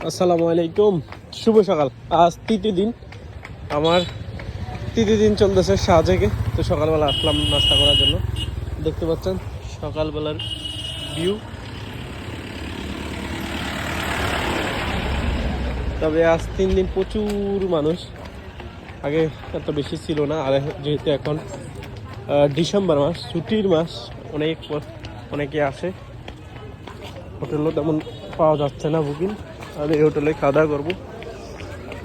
আসসালামু আলাইকুম। শুভ সকাল। আজ তৃতীয় দিন। আমার তৃতীয় দিন চলতেছে শাহজাকে তো সকালবেলা আসলাম নাস্তা করার জন্য। দেখতে পাচ্ছেন, সকালবেলার ভিউ তবে আজ তিন দিন প্রচুর মানুষ। আগে এত বেশি ছিল না। আর যেহেতু এখন ডিসেম্বর মাস, ছুটির মাস, অনেক অনেকে আসে। হোটেলও তেমন পাওয়া যাচ্ছে না বুকিং। আমি এই হোটেলে খাওয়া দাওয়া করব।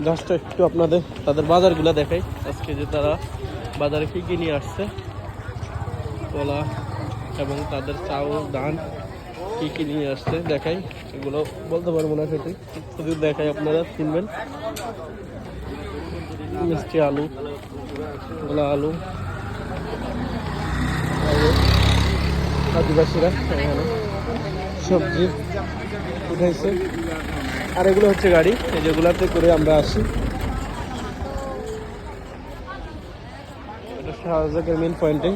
জাস্ট একটু আপনাদের, তাদের বাজারগুলো দেখাই। আজকে যে তারা বাজারে কী কী নিয়ে আসছে, কলা এবং তাদের চাউল, ধান, কী কী নিয়ে আসছে দেখাই। এগুলো বলতে পারব না সেটি শুধু দেখাই আপনারা কিনবেন। মিষ্টি আলু গোলা আলু। আর আদিবাসীরা সবজি উঠাইছে। আর এগুলো হচ্ছে গাড়ি যেগুলাতে করে আমরা আসি। এটা শাহজাকের মেন পয়েন্টে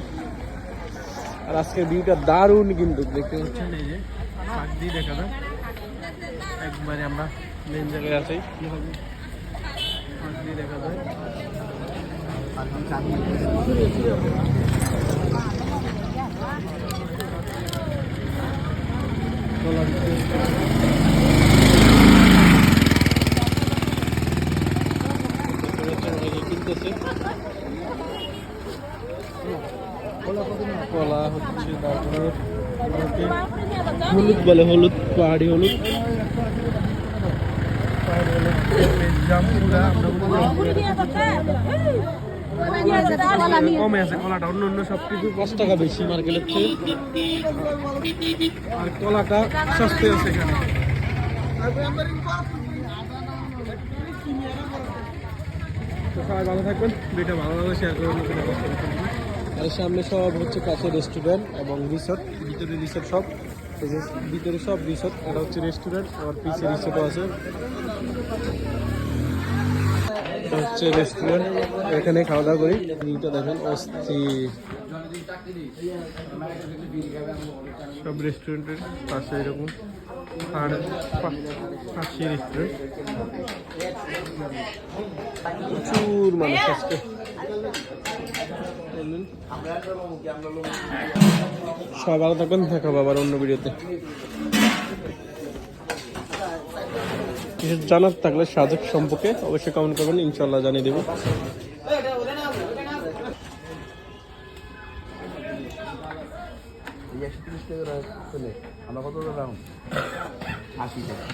আর আজকের ভিউটা দারুণ কিন্তু, দেখতে যায় একবারে আমরা মেন জায়গায় দিয়ে দেখা যায়। কলা হচ্ছে তারপরে হলুদ বলে হলুদ পাহাড়ি হলুদ। কমে আছে কলাটা অন্য অন্য সব কিছু। পাঁচ টাকা বেশি মার্কেটের চেয়ে আর কলাটা সস্তে আছে এখানে। ভালো থাকবেন। আর সামনে সব হচ্ছে কাছে রেস্টুরেন্ট এবং রিসোর্ট ভিতরে রিসোর্ট সব। ভিতরে সব রিসোর্ট আর হচ্ছে রেস্টুরেন্ট আর পিছিয়ে রিসোর্টও আছে। হচ্ছে রেস্টুরেন্ট এখানে খাওয়া দাওয়া করি। ভিউটা দেখেন অস্থির সব রেস্টুরেন্টের পাশে এরকম আর পাশে রেস্টুরেন্ট প্রচুর মানুষ আজকে। সবাই ভালো থাকবেন, দেখা হবে আবার অন্য ভিডিওতে কিছু জানার থাকলে সাজেক সম্পর্কে অবশ্যই কমেন্ট করবেন ইনশাল্লাহ জানিয়ে দেবো। আমরা কত আশি টাকা।